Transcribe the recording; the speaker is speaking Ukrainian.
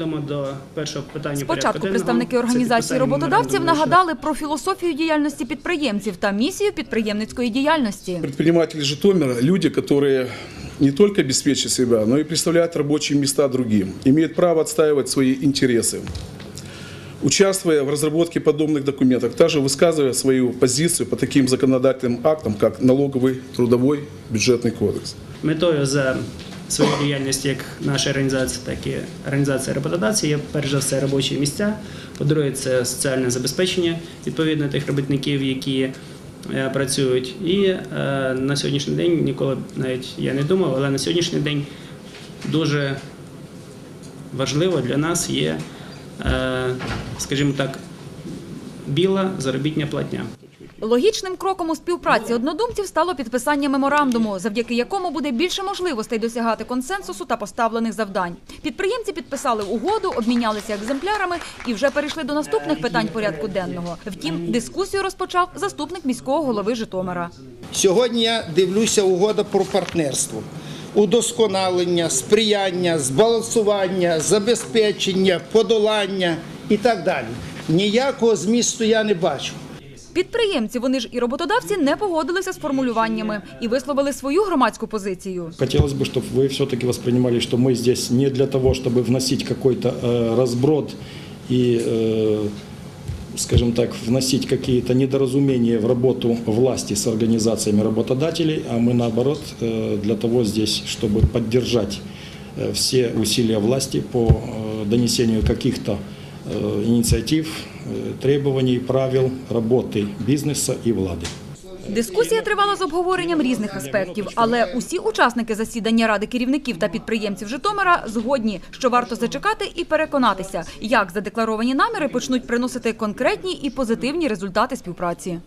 Йдемо до першого питання. порядку Спочатку денного. представники Це організації підписання роботодавців меморандуму нагадали про філософію діяльності підприємців та місію підприємницької діяльності. Предприниматели Житомира – люди, которые не только обеспечат себя, но и представляют рабочие места другим, имеют право отстаивать свои интересы. Участвуя в разработке подобных документов, также высказывая свою позицию по таким законодательным актам, как налоговый, трудовой, бюджетный кодекс. Метою за своєю діяльністю як наша організація, так і організація роботодавців є перш за все робочі місця. По-друге, це соціальне забезпечення відповідно тих робітників, які е, працюють. І е, на сьогоднішній день ніколи навіть я не думав, але на сьогоднішній день дуже важливо для нас є, е, скажімо так, біла заробітня платня. Логічним кроком у співпраці однодумців стало підписання меморандуму, завдяки якому буде більше можливостей досягати консенсусу та поставлених завдань. Підприємці підписали угоду, обмінялися екземплярами і вже перейшли до наступних питань порядку денного. Втім, дискусію розпочав заступник міського голови Житомира. Сьогодні я дивлюся угода про партнерство. Удосконалення, сприяння, збалансування, забезпечення, подолання і так далі. Ніякого змісту я не бачу. Підприємці, вони ж і роботодавці, не погодилися з формулюваннями і висловили свою громадську позицію. Хотелось бы, чтобы вы все-таки воспринимали, что мы здесь не для того, чтобы вносить какой-то э, разброд и, э, скажем так, вносить какие-то недоразумения в работу власти с организациями работодателей, а мы наоборот э, для того здесь, чтобы поддержать э, все усилия власти по э, донесению каких-то э, инициатив, э, требований, правил работы бизнеса и влады. Дискусія тривала з обговоренням різних аспектів, але усі учасники засідання ради керівників та підприємців Житомира згодні, що варто зачекати і переконатися, як задекларовані наміри почнуть приносити конкретні і позитивні результати співпраці.